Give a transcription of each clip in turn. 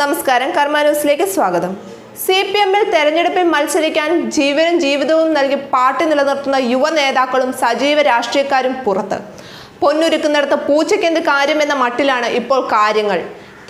നമസ്കാരം കർമ്മ ന്യൂസിലേക്ക് സ്വാഗതം. സി പി എമ്മിൽ തെരഞ്ഞെടുപ്പിൽ മത്സരിക്കാൻ ജീവനും ജീവിതവും നൽകി പാർട്ടി നിലനിർത്തുന്ന യുവ നേതാക്കളും സജീവ രാഷ്ട്രീയക്കാരും പുറത്ത്. പൊന്നൊരുക്കുന്നിടത്ത് പൂച്ചയ്ക്കെന്ത് കാര്യമെന്ന മട്ടിലാണ് ഇപ്പോൾ കാര്യങ്ങൾ.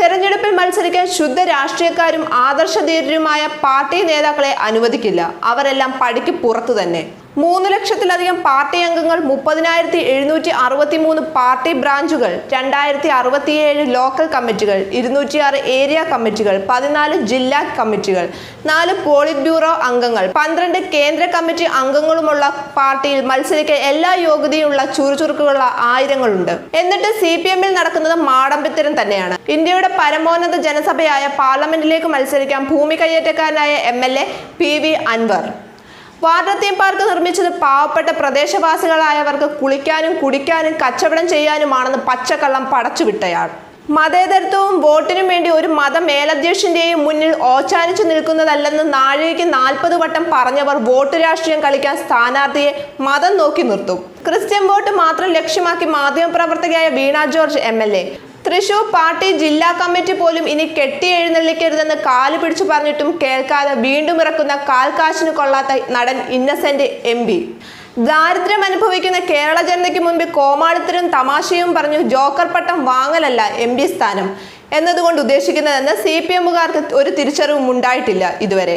തെരഞ്ഞെടുപ്പിൽ മത്സരിക്കാൻ ശുദ്ധ രാഷ്ട്രീയക്കാരും ആദർശധീരരുമായ പാർട്ടി നേതാക്കളെ അനുവദിക്കില്ല. അവരെല്ലാം പടിക്ക് പുറത്തു തന്നെ. മൂന്ന് ലക്ഷത്തിലധികം പാർട്ടി അംഗങ്ങൾ മുപ്പതിനായിരത്തി എഴുന്നൂറ്റി അറുപത്തി മൂന്ന് പാർട്ടി ബ്രാഞ്ചുകൾ രണ്ടായിരത്തി അറുപത്തിയേഴ് ലോക്കൽ കമ്മിറ്റികൾ ഇരുന്നൂറ്റിയാറ് ഏരിയ കമ്മിറ്റികൾ പതിനാല് ജില്ലാ കമ്മിറ്റികൾ നാല് പോളിറ്റ് ബ്യൂറോ അംഗങ്ങൾ പന്ത്രണ്ട് കേന്ദ്ര കമ്മിറ്റി അംഗങ്ങളുമുള്ള പാർട്ടിയിൽ മത്സരിക്കാൻ എല്ലാ യോഗ്യതയുമുള്ള ചുറുചുറുക്കുകളുള്ള ആയിരങ്ങളുണ്ട്. എന്നിട്ട് സി പി എമ്മിൽ നടക്കുന്നത് മാടമ്പിത്തരം തന്നെയാണ്. ഇന്ത്യയുടെ പരമോന്നത ജനസഭയായ പാർലമെന്റിലേക്ക് മത്സരിക്കാൻ ഭൂമി കയ്യേറ്റക്കാരനായ M L A P V Anvar. Water theme park നിർമ്മിച്ചത് പാവപ്പെട്ട പ്രദേശവാസികളായവർക്ക് കുളിക്കാനും കുടിക്കാനും കച്ചവടം ചെയ്യാനുമാണെന്ന് പച്ചക്കള്ളം പടച്ചുവിട്ടയാൾ മതേതരത്വവും വോട്ടിനും വേണ്ടി ഒരു മത മേലധ്യക്ഷന്റെയും മുന്നിൽ ഓച്ചാനിച്ചു നിൽക്കുന്നതല്ലെന്ന് നാഴികയ്ക്ക് നാൽപ്പത് വട്ടം പറഞ്ഞവർ വോട്ട് രാഷ്ട്രീയം കളിക്കാൻ സ്ഥാനാർത്ഥിയെ മതം നോക്കി നിർത്തും. ക്രിസ്ത്യൻ വോട്ട് മാത്രം ലക്ഷ്യമാക്കി മാധ്യമപ്രവർത്തകയായ Veena George M L A. Thrissur party ജില്ലാ കമ്മിറ്റി പോലും ഇനി കെട്ടി എഴുന്നള്ളിക്കരുതെന്ന് കാൽ പിടിച്ചു പറഞ്ഞിട്ടും കേൾക്കാതെ വീണ്ടും ഇറക്കുന്ന കാൽക്കാശിന് കൊള്ളാത്ത നടൻ ഇന്നസെന്റ് എം പി. ദാരിദ്ര്യം അനുഭവിക്കുന്ന കേരള ജനതയ്ക്ക് മുമ്പിൽ കോമാളിത്തരും തമാശയും പറഞ്ഞു ജോക്കർ പട്ടം വാങ്ങലല്ല എം പി സ്ഥാനം. എന്നതുകൊണ്ട് ഉദ്ദേശിക്കുന്നതെന്ന് സി പി എമ്മുകാർക്ക് ഒരു തിരിച്ചറിവും ഉണ്ടായിട്ടില്ല ഇതുവരെ.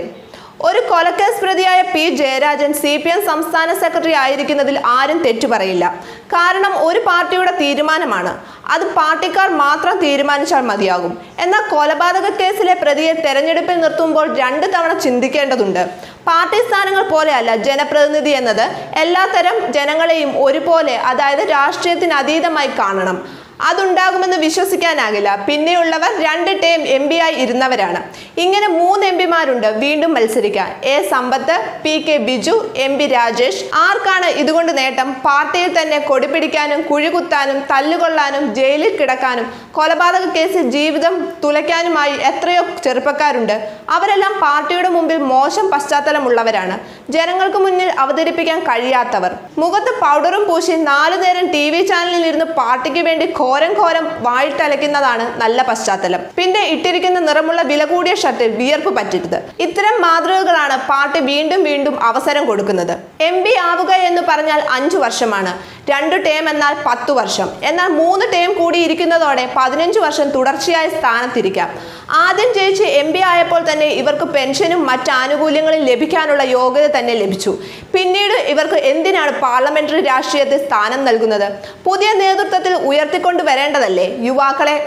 ഒരു കൊലക്കേസ് പ്രതിയായ P Jayarajan C P M സംസ്ഥാന സെക്രട്ടറി ആയിരിക്കുന്നതിൽ ആരും തെറ്റു പറയില്ല. കാരണം ഒരു പാർട്ടിയുടെ തീരുമാനമാണ്. അത് പാർട്ടിക്കാർ മാത്രം തീരുമാനിച്ചാൽ മതിയാകും. എന്നാൽ കൊലപാതക കേസിലെ പ്രതിയെ തെരഞ്ഞെടുപ്പിൽ നിർത്തുമ്പോൾ രണ്ട് തവണ ചിന്തിക്കേണ്ടതുണ്ട്. പാർട്ടി സ്ഥാനങ്ങൾ പോലെയല്ല ജനപ്രതിനിധി എന്നത് എല്ലാത്തരം ജനങ്ങളെയും ഒരുപോലെ അതായത് രാഷ്ട്രീയത്തിന് അതീതമായി കാണണം. അതുണ്ടാകുമെന്ന് വിശ്വസിക്കാനാകില്ല. പിന്നെയുള്ളവർ രണ്ട് ടേം എം പി ആയി ഇരുന്നവരാണ്. ഇങ്ങനെ മൂന്ന് എം പിമാരുണ്ട് വീണ്ടും മത്സരിക്കാൻ. A Sampath P K Biju M P Rajesh. ആർക്കാണ് ഇതുകൊണ്ട് നേട്ടം? പാർട്ടിയിൽ തന്നെ കൊടിപിടിക്കാനും കുഴികുത്താനും തല്ലുകൊള്ളാനും ജയിലിൽ കിടക്കാനും കൊലപാതക കേസിൽ ജീവിതം തുലയ്ക്കാനുമായി എത്രയോ ചെറുപ്പക്കാരുണ്ട്. അവരെല്ലാം പാർട്ടിയുടെ മുമ്പിൽ മോശം പശ്ചാത്തലമുള്ളവരാണ്. ജനങ്ങൾക്ക് മുന്നിൽ അവതരിപ്പിക്കാൻ കഴിയാത്തവർ. മുഖത്ത് പൗഡറും പൂശി നാലു നേരം ടി വി ചാനലിൽ ഇരുന്ന് പാർട്ടിക്ക് വേണ്ടി ഘോരം ഘോരം വായിട്ടലയ്ക്കുന്നതാണ് നല്ല പശ്ചാത്തലം. പിന്നെ ഇട്ടിരിക്കുന്ന നിറമുള്ള വില കൂടിയ ഷർട്ടിൽ വിയർപ്പ് പറ്റരുത് ഇത്തരം മാതൃകകളാണ് പാർട്ടി വീണ്ടും വീണ്ടും അവസരം കൊടുക്കുന്നത്. എം ആവുക എന്ന് പറഞ്ഞാൽ അഞ്ചു വർഷമാണ്. രണ്ട് ടേം എന്നാൽ പത്തു വർഷം. എന്നാൽ മൂന്ന് ടേം കൂടി ഇരിക്കുന്നതോടെ പതിനഞ്ച് വർഷം തുടർച്ചയായ സ്ഥാനത്തിരിക്കാം. ആദ്യം ജയിച്ച് എം പി ആയപ്പോൾ തന്നെ ഇവർക്ക് പെൻഷനും മറ്റ് ആനുകൂല്യങ്ങളും ലഭിക്കാനുള്ള യോഗ്യത തന്നെ ലഭിച്ചു. പിന്നീട് ഇവർക്ക് എന്തിനാണ് പാർലമെന്ററി രാഷ്ട്രീയത്തിൽ സ്ഥാനം നൽകുന്നത്? പുതിയ നേതൃത്വത്തിൽ ഉയർത്തിക്കൊണ്ട് വരേണ്ടതല്ലേ യുവാക്കളെ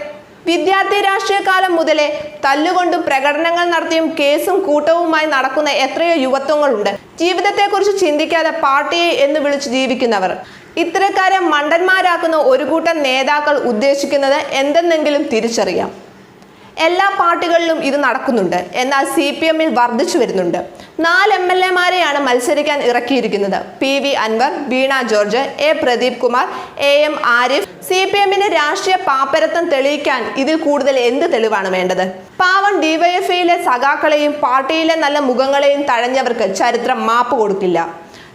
വിദ്യാർത്ഥി രാഷ്ട്രീയകാലം മുതലേ തല്ലുകൊണ്ടും പ്രകടനങ്ങൾ നടത്തിയും കേസും കൂട്ടവുമായി നടക്കുന്ന എത്രയോ യുവത്വങ്ങളുണ്ട്. ജീവിതത്തെക്കുറിച്ച് ചിന്തിക്കാതെ പാർട്ടിയെ എന്ന് വിളിച്ച് ജീവിക്കുന്നവർ. ഇത്തരക്കാരെ മണ്ടന്മാരാക്കുന്ന ഒരു കൂട്ടം നേതാക്കൾ ഉദ്ദേശിക്കുന്നത് എന്തെന്നെങ്കിലും തിരിച്ചറിയാം. എല്ലാ പാർട്ടികളിലും ഇത് നടക്കുന്നുണ്ട്. എന്നാൽ സി പി എമ്മിൽ വർദ്ധിച്ചു വരുന്നുണ്ട്. നാല് എം എൽ എമാരെയാണ് മത്സരിക്കാൻ ഇറക്കിയിരിക്കുന്നത്. P V Anvar Veena George A Pradeep Kumar A M Arif. C P എമ്മിന്റെ രാഷ്ട്രീയ പാപ്പരത്വം തെളിയിക്കാൻ ഇതിൽ കൂടുതൽ എന്ത് തെളിവാണ് വേണ്ടത്? പാവം ഡിവൈഎഫ്ഐയിലെ സഖാക്കളെയും പാർട്ടിയിലെ നല്ല മുഖങ്ങളെയും തഴഞ്ഞവർക്ക് ചരിത്രം മാപ്പ് കൊടുക്കില്ല.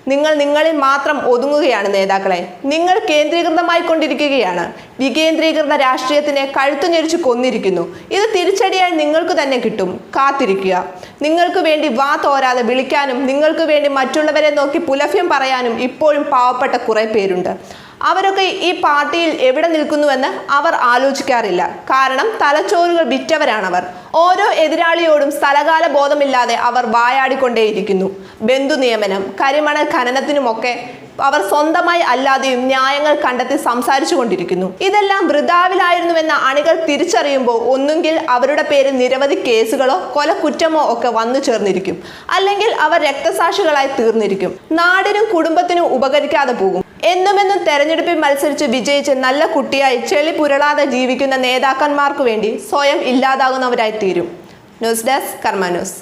നിങ്ങൾ നിങ്ങളിൽ മാത്രം ഒതുങ്ങുകയാണ് നേതാക്കളെ. നിങ്ങൾ കേന്ദ്രീകൃതമായി കൊണ്ടിരിക്കുകയാണ്. വികേന്ദ്രീകൃത രാഷ്ട്രീയത്തിനെ കഴുത്തു ഞെരിച്ച് കൊന്നിരിക്കുന്നു. ഇത് തിരിച്ചടിയായി നിങ്ങൾക്ക് തന്നെ കിട്ടും. കാത്തിരിക്കുക. നിങ്ങൾക്ക് വേണ്ടി വാ തോരാതെ വിളിക്കാനും നിങ്ങൾക്ക് വേണ്ടി മറ്റുള്ളവരെ നോക്കി പുലഭ്യം പറയാനും ഇപ്പോഴും പാവപ്പെട്ട കുറെ പേരുണ്ട്. അവരൊക്കെ ഈ പാർട്ടിയിൽ എവിടെ നിൽക്കുന്നുവെന്ന് അവർ ആലോചിക്കാറില്ല. കാരണം തലച്ചോറുകൾ വിറ്റവരാണവർ. ഓരോ എതിരാളിയോടും സ്ഥലകാല ബോധമില്ലാതെ അവർ വായാടിക്കൊണ്ടേയിരിക്കുന്നു. ബന്ധു നിയമനം കരിമണൽ ഖനനത്തിനുമൊക്കെ അവർ സ്വന്തമായി അല്ലാതെയും ന്യായങ്ങൾ കണ്ടെത്തി സംസാരിച്ചു കൊണ്ടിരിക്കുന്നു ഇതെല്ലാം വൃതാവിലായിരുന്നുവെന്ന അണികൾ തിരിച്ചറിയുമ്പോൾ ഒന്നുകിൽ അവരുടെ പേരിൽ നിരവധി കേസുകളോ കൊലക്കുറ്റമോ ഒക്കെ വന്നു ചേർന്നിരിക്കും. അല്ലെങ്കിൽ അവർ രക്തസാക്ഷികളായി തീർന്നിരിക്കും. നാടിനും കുടുംബത്തിനും ഉപകരിക്കാതെ പോകും. എന്നുമെന്നും തെരഞ്ഞെടുപ്പിൽ മത്സരിച്ച് വിജയിച്ച് നല്ല കുട്ടിയായി ചെളി പുരളാതെ ജീവിക്കുന്ന നേതാക്കന്മാർക്ക് വേണ്ടി സ്വയം ഇല്ലാതാകുന്നവരായി തീരും ന്യൂസ് ഡെസ്ക് കർമ്മ ന്യൂസ്.